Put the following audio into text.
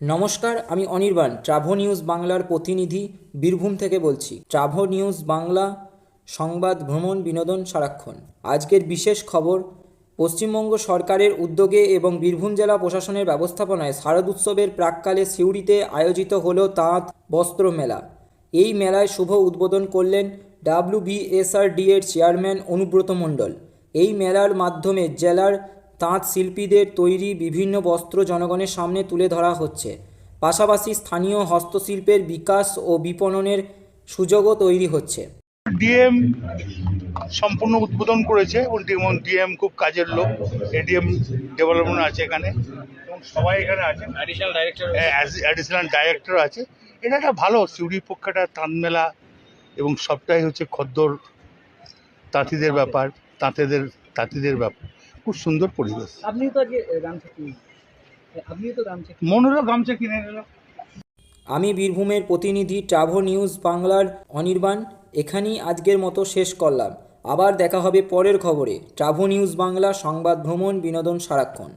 নমস্কার, আমি Anirban, Travo news বাংলার প্রতিনিধি বীরভূম থেকে বলছি। ট্রাভো নিউজ বাংলা, সংবাদ, ভ্রমণ, বিনোদন, সারাক্ষণ। আজকের বিশেষ খবর, পশ্চিমবঙ্গ সরকারের উদ্যোগে এবং বীরভূম জেলা প্রশাসনের ব্যবস্থাপনায় শারদ উৎসবের প্রাককালে সিউড়িতে আয়োজিত হলো তাঁত বস্ত্র মেলা। এই মেলায় শুভ উদ্বোধন করলেন ডাব্লিউবিএসআরডি এর চেয়ারম্যান অনুব্রত মণ্ডল। এই মেলার মাধ্যমে জেলার তাঁত শিল্পীদের তৈরি বিভিন্ন বস্ত্র জনগণের সামনে তুলে ধরা হচ্ছে। পাশাপাশি স্থানীয় হস্তশিল্পের বিকাশ ও বিপণনের সুযোগও তৈরি হচ্ছে। ডিএম সম্পূর্ণ উদ্বোধন করেছে এবং ডিএম খুব কাজের লোক। এডিএম ডেভেলপমেন্ট আছে এখানে এবং সবাই এখানে আছে অ্যাডিশনাল ডাইরেক্টর আছে। এটা একটা ভালো সিউড়ি পক্ষটা তাঁত মেলা এবং সবটাই হচ্ছে খদ্দর তাঁতিদের ব্যাপার তাঁতেদের তাঁতিদের ব্যাপার। খুব সুন্দর পরিবেশ। আপনি তো গামছা কিনে আপনি তো গামছা গামছা কিনে নিল আমি বীরভূমের প্রতিনিধি ট্রাভো নিউজ বাংলার অনির্বাণ এখানেই আজকের মতো শেষ করলাম। আবার দেখা হবে পরের খবরে। ট্রাভো নিউজ বাংলা সংবাদ ভ্রমণ বিনোদন সারাক্ষণ।